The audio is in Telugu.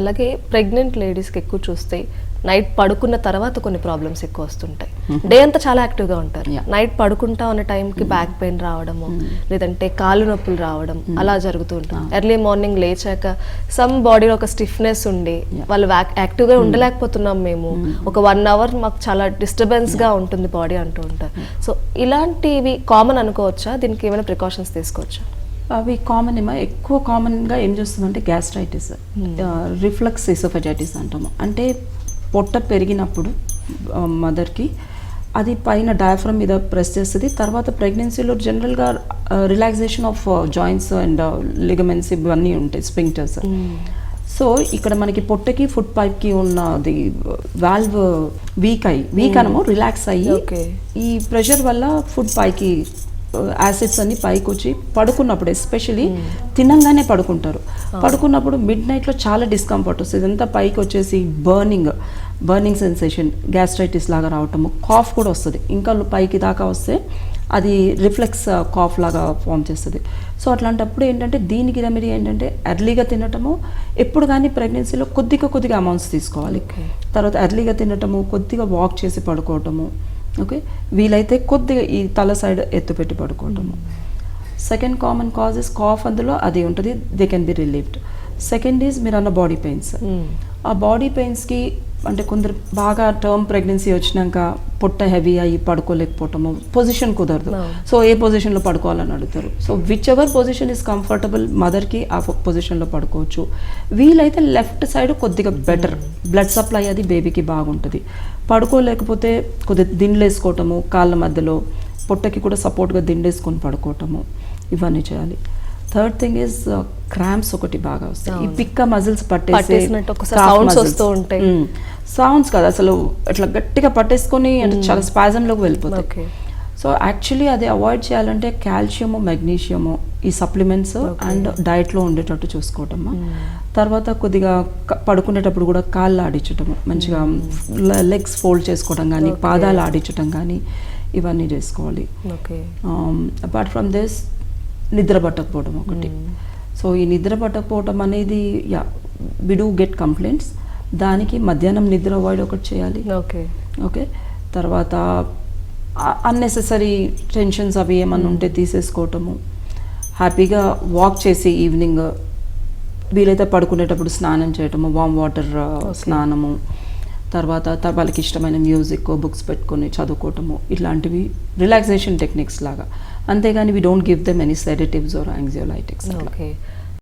అలాగే ప్రెగ్నెంట్ లేడీస్కి ఎక్కువ చూస్తే నైట్ పడుకున్న తర్వాత కొన్ని ప్రాబ్లమ్స్ ఎక్కువ వస్తుంటాయి. డే అంతా చాలా యాక్టివ్గా ఉంటారు. నైట్ పడుకుంటా ఉన్న టైంకి బ్యాక్ పెయిన్ రావడము లేదంటే కాళ్ళు నొప్పులు రావడం అలా జరుగుతూ ఉంటుంది. ఎర్లీ మార్నింగ్ లేచాక సమ్ బాడీలో ఒక స్టిఫ్నెస్ ఉండి వాళ్ళు యాక్టివ్గా ఉండలేకపోతున్నాం మేము. ఒక వన్ అవర్ మాకు చాలా disturbance గా ఉంటుంది బాడీ అంటూ ఉంటారు. సో ఇలాంటివి కామన్ అనుకోవచ్చా? దీనికి ఏమైనా ప్రికాషన్స్ తీసుకోవచ్చా? అవి కామన్ ఏమో ఎక్కువ కామన్గా ఏం చేస్తుందంటే గ్యాస్ట్రైటిస్ రిఫ్లక్స్ ఎసోఫెజైటిస్ అంటాము. అంటే పొట్ట పెరిగినప్పుడు మదర్కి అది పైన డయాఫ్రమ్ మీద ప్రెస్ చేస్తుంది. తర్వాత ప్రెగ్నెన్సీలో జనరల్గా relaxation of joints and ligaments ఇవన్నీ ఉంటాయి స్పింక్టర్స్ సో ఇక్కడ మనకి పొట్టకి ఫుడ్ పైప్కి ఉన్నది వాల్వ్ వీక్ అయ్యి వీక్ అనము రిలాక్స్ అయ్యి. ఈ ప్రెషర్ వల్ల ఫుడ్ పైకి యాసిడ్స్ అన్ని పైకి వచ్చి పడుకున్నప్పుడు ఎస్పెషలీ తినంగానే పడుకుంటారు. పడుకున్నప్పుడు మిడ్ నైట్లో చాలా డిస్కంఫర్ట్ వస్తుంది. ఇదంతా పైకి వచ్చేసి బర్నింగ్ బర్నింగ్ సెన్సేషన్ గ్యాస్ట్రైటిస్ లాగా రావటము కాఫ్ కూడా వస్తుంది. ఇంకా పైకి దాకా వస్తే అది రిఫ్లెక్స్ కాఫ్ లాగా ఫామ్ చేస్తుంది. సో అట్లాంటప్పుడు ఏంటంటే దీనికి రెమెడీ ఏంటంటే ఎర్లీగా తినటము ఎప్పుడు కానీ ప్రెగ్నెన్సీలో కొద్దిగా కొద్దిగా అమౌంట్స్ తీసుకోవాలి. తర్వాత ఎర్లీగా తినటము కొద్దిగా వాక్ చేసి పడుకోవటము ఓకే వీలైతే కొద్దిగా ఈ తల సైడ్ ఎత్తుపెట్టి పడుకోవటము. సెకండ్ కామన్ కాజెస్ కాఫ్ అందులో అది ఉంటుంది they can be relieved second is మీరు అన్న బాడీ పెయిన్స్ ఆ బాడీ పెయిన్స్కి అంటే కొందరు బాగా టర్మ్ ప్రెగ్నెన్సీ వచ్చినాక పొట్ట హెవీ అయ్యి పడుకోలేకపోవటము పొజిషన్ కుదరదు. సో ఏ పొజిషన్లో పడుకోవాలని అడుగుతారు. So whichever position is comfortable మదర్కి ఆ పొజిషన్లో పడుకోవచ్చు. వీలైతే లెఫ్ట్ సైడ్ కొద్దిగా బెటర్ బ్లడ్ సప్లై అది బేబీకి బాగుంటుంది. పడుకోలేకపోతే కొద్దిగా దిండ్లేసుకోవటము కాళ్ళ మధ్యలో పొట్టకి కూడా సపోర్ట్గా దిండేసుకొని పడుకోవటము ఇవన్నీ చేయాలి. థర్డ్ థింగ్ ఇస్ క్రాంప్స్ ఒకటి బాగా వస్తాయి. ఈ. పిక్క మజిల్స్ పట్టేసి sounds వస్తూ ఉంటాయి. సౌండ్స్ కాదు అసలు ఇట్లా గట్టిగా పట్టేసుకొని అంటే చాలా స్పాజంలోకి వెళ్ళిపోతాయి. సో యాక్చువల్లీ అది అవాయిడ్ చేయాలంటే కాల్షియము మెగ్నీషియము ఈ సప్లిమెంట్స్ అండ్ డైట్లో ఉండేటట్టు చూసుకోవటము? తర్వాత కొద్దిగా పడుకునేటప్పుడు కూడా కాళ్ళు ఆడించటము మంచిగా లెగ్స్ ఫోల్డ్ చేసుకోవడం కానీ. పాదాలు ఆడించటం కానీ ఇవన్నీ చేసుకోవాలి. ఓకే అపార్ట్ ఫ్రమ్ దిస్ నిద్ర పట్టకపోవడం ఒకటి. సో ఈ నిద్ర పట్టకపోవడం అనేది yeah we do get complaints దానికి మధ్యాహ్నం నిద్ర అవాయిడ్ ఒకటి చేయాలి. ఓకే ఓకే తర్వాత అన్నెసెసరీ టెన్షన్స్ అవి ఏమన్నా ఉంటే తీసేసుకోవటము. హ్యాపీగా వాక్ చేసి ఈవినింగ్ వీలైతే పడుకునేటప్పుడు స్నానం చేయటము వామ్ వాటర్ స్నానము. తర్వాత వాళ్ళకి ఇష్టమైన మ్యూజిక్ బుక్స్ పెట్టుకొని చదువుకోవటము ఇట్లాంటివి రిలాక్సేషన్ టెక్నిక్స్ లాగా. అంతేగాని we don't give them any sedatives or anxiolytics okay